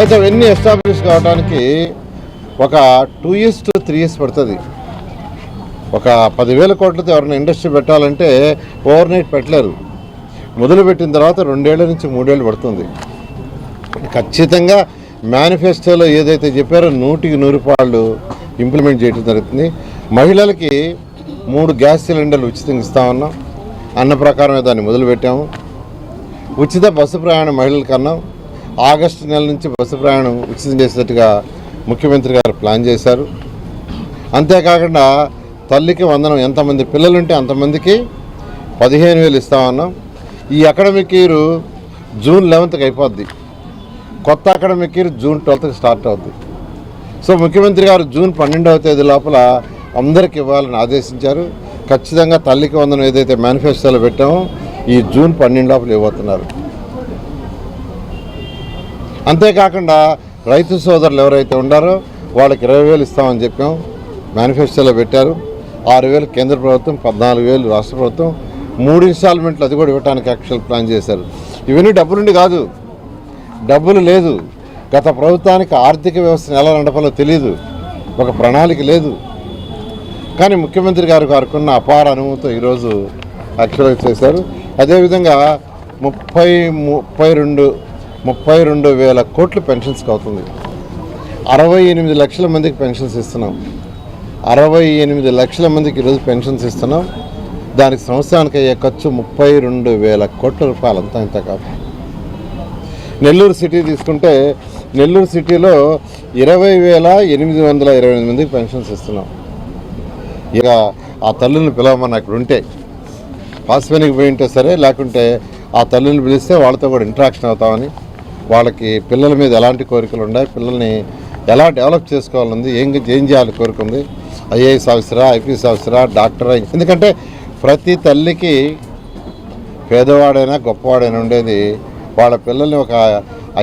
అయితే అవన్నీ ఎస్టాబ్లిష్ కావడానికి ఒక two years to three years పడుతుంది. ఒక పదివేల కోట్లతో ఎవరైనా ఇండస్ట్రీ పెట్టాలంటే ఓవర్ నైట్ పెట్టలేరు మొదలుపెట్టిన తర్వాత రెండేళ్ళ నుంచి మూడేళ్ళు పడుతుంది. ఖచ్చితంగా మేనిఫెస్టోలో ఏదైతే చెప్పారో నూటికి నూరు పాళ్ళు ఇంప్లిమెంట్ చేయడం జరుగుతుంది. మహిళలకి మూడు గ్యాస్ సిలిండర్లు ఉచితంగా ఇస్తా ఉన్నాం. అన్న ప్రకారమే దాన్ని మొదలుపెట్టాము ఉచిత బస్సు ప్రయాణం మహిళలకు అన్నాం ఆగస్టు నెల నుంచి బస్సు ప్రయాణం ఉచితం చేసేట్టుగా ముఖ్యమంత్రి గారు ప్లాన్ చేశారు. అంతేకాకుండా తల్లికి వందనం ఎంతమంది పిల్లలుంటే అంతమందికి పదిహేను వేలు ఇస్తామన్నాం ఈ అకాడమిక్ ఇయర్ జూన్ లెవెన్త్కి అయిపోద్ది. కొత్త అకాడమిక్ ఇయర్ జూన్ ట్వెల్త్కి స్టార్ట్ అవుద్ది. సో ముఖ్యమంత్రి గారు జూన్ పన్నెండవ తేదీ లోపల అందరికి ఇవ్వాలని ఆదేశించారు. ఖచ్చితంగా తల్లికి వందనం ఏదైతే మేనిఫెస్టోలో పెట్టామో ఈ జూన్ పన్నెండు లోపల ఇవ్వబోతున్నారు. అంతేకాకుండా రైతు సోదరులు ఎవరైతే ఉండారో వాళ్ళకి ఇరవై వేలు ఇస్తామని చెప్పాం. మేనిఫెస్టోలో పెట్టారు. ఆరు వేలు కేంద్ర ప్రభుత్వం పద్నాలుగు వేలు రాష్ట్ర ప్రభుత్వం. మూడు ఇన్స్టాల్మెంట్లు అది కూడా ఇవ్వడానికి యాక్చువల్ ప్లాన్ చేశారు. ఇవన్నీ డబ్బులుండి కాదు. డబ్బులు లేదు. గత ప్రభుత్వానికి ఆర్థిక వ్యవస్థను ఎలా నడపాలో తెలియదు ఒక ప్రణాళిక లేదు. కానీ ముఖ్యమంత్రి గారు గారుకున్న అపార అనుభవంతో ఈరోజు యాక్చువలైజ్ చేశారు. అదేవిధంగా ముప్పై ముప్పై రెండు ముప్పై రెండు వేల కోట్లు పెన్షన్స్కి అవుతుంది అరవై ఎనిమిది లక్షల మందికి పెన్షన్స్ ఇస్తున్నాం. అరవై ఎనిమిది లక్షల మందికి ఈరోజు పెన్షన్స్ ఇస్తున్నాం. దానికి సంవత్సరానికి అయ్యే ఖర్చు ముప్పై రెండు వేల కోట్ల రూపాయలు అంతా ఇంత కాదు. నెల్లూరు సిటీ తీసుకుంటే నెల్లూరు సిటీలో ఇరవై వేల ఎనిమిది వందల ఇరవై ఎనిమిది మందికి పెన్షన్స్ ఇస్తున్నాం. ఇక ఆ తల్లిని పిలవమని అక్కడ ఉంటే పాస్పెనికి పోయి ఉంటే సరే లేకుంటే ఆ తల్లిని పిలిస్తే వాళ్ళతో కూడా ఇంటరాక్షన్ అవుతామని వాళ్ళకి పిల్లల మీద ఎలాంటి కోరికలు ఉన్నాయి పిల్లల్ని ఎలా డెవలప్ చేసుకోవాలని ఏం ఏం చేయాలి కోరిక ఉంది ఐఏఎస్ ఆఫీసరా ఐపీఎస్ ఆఫీసరా డాక్టరా ఎందుకంటే ప్రతి తల్లికి పేదవాడైనా గొప్పవాడైనా ఉండేది వాళ్ళ పిల్లల్ని ఒక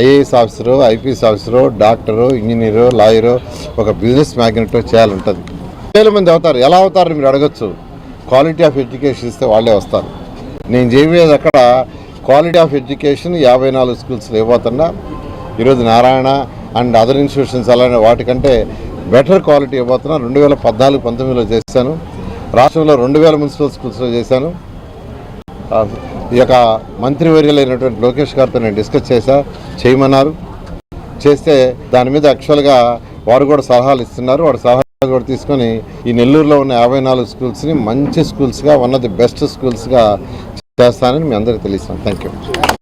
IAS officer IPS officer doctor engineer lawyer ఒక బిజినెస్ మ్యాగ్నెట్ చేయాలంటుంది. వేల మంది అవుతారు. ఎలా అవుతారు మీరు అడగచ్చు. క్వాలిటీ ఆఫ్ ఎడ్యుకేషన్ ఇస్తే వాళ్ళే వస్తారు. నేను చేయబోయేది అక్కడ క్వాలిటీ ఆఫ్ ఎడ్యుకేషన్ యాభై నాలుగు స్కూల్స్లో ఇవ్వబోతున్నా ఈరోజు నారాయణ అండ్ అదర్ ఇన్స్టిట్యూషన్స్ అలానే వాటికంటే బెటర్ క్వాలిటీ ఇవ్వబోతున్నా రెండు వేల పద్నాలుగు పంతొమ్మిదిలో చేశాను. రాష్ట్రంలో రెండు వేల మున్సిపల్ స్కూల్స్లో చేశాను. ఈ యొక్క మంత్రివర్యులైనటువంటి లోకేష్ గారితో నేను డిస్కస్ చేశా చేయమన్నారు. చేస్తే దాని మీద యాక్చువల్గా వారు కూడా సలహాలు ఇస్తున్నారు. వాడు సలహాలు కూడా తీసుకొని ఈ నెల్లూరులో ఉన్న యాభై నాలుగు స్కూల్స్ని మంచి స్కూల్స్గా వన్ ఆఫ్ ది బెస్ట్ స్కూల్స్గా చేస్తానని మీ అందరికీ తెలియస్తాను థ్యాంక్ యూ